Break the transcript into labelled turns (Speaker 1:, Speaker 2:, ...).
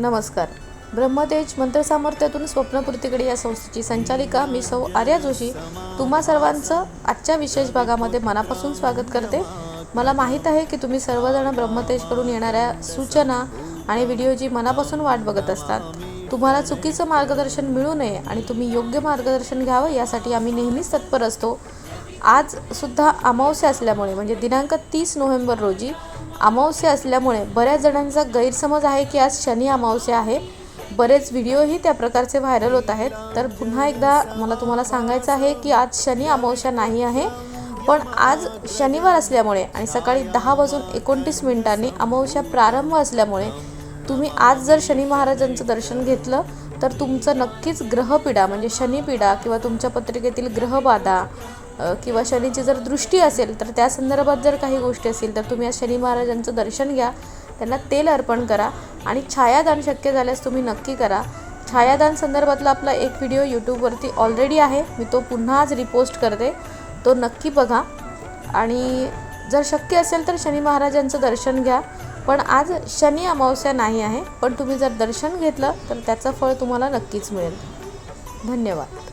Speaker 1: नमस्कार. ब्रह्मतेज मंत्रसामर्थ्यातून स्वप्नपूर्तीकडे या संस्थेची संचालिका मी सौ आर्या जोशी तुम्हा सर्वांचं आजच्या विशेष भागामध्ये मनापासून स्वागत करते. मला माहीत आहे की तुम्ही सर्वजण ब्रह्मतेजकडून येणाऱ्या सूचना आणि व्हिडिओची मनापासून वाट बघत असतात. तुम्हाला चुकीचं मार्गदर्शन मिळू नये आणि तुम्ही योग्य मार्गदर्शन घ्यावं यासाठी आम्ही नेहमीच तत्पर असतो. आज सुद्धा अमावस्या असल्यामुळे म्हणजे दिनांक तीस नोव्हेंबर रोजी अमावस्या असल्यामुळे बऱ्याच जणांचा गैरसमज आहे की आज शनी अमावस्या आहे. बरेच व्हिडिओही त्या प्रकारचे व्हायरल होत आहेत. तर पुन्हा एकदा मला तुम्हाला सांगायचं आहे की आज शनी अमावस्या नाही आहे. पण आज शनिवार असल्यामुळे आणि सकाळी दहा वाजून एकोणतीस मिनिटांनी अमावस्या प्रारंभ असल्यामुळे तुम्ही आज जर शनी महाराजांचं दर्शन घेतलं तर तुमचं नक्कीच ग्रहपीडा म्हणजे शनिपीडा किंवा तुमच्या पत्रिकेतील ग्रहबाधा किंवा शनीची जर दृष्टी असेल तर त्या संदर्भात जर काही गोष्टी असतील तर तुम्ही आज शनी महाराजांचं दर्शन घ्या. त्यांना तेल अर्पण करा आणि छायादान शक्य झाल्यास तुम्ही नक्की करा. छायादान संदर्भातला आपला एक व्हिडिओ यूट्यूबवरती ऑलरेडी आहे. मी तो पुन्हा आज रिपोस्ट करते. तो नक्की बघा. आणि जर शक्य असेल तर शनी महाराजांचं दर्शन घ्या. पण आज शनी अमावस्या नाही आहे. पण तुम्ही जर दर्शन घेतलं तर त्याचं फळ तुम्हाला नक्कीच मिळेल. धन्यवाद.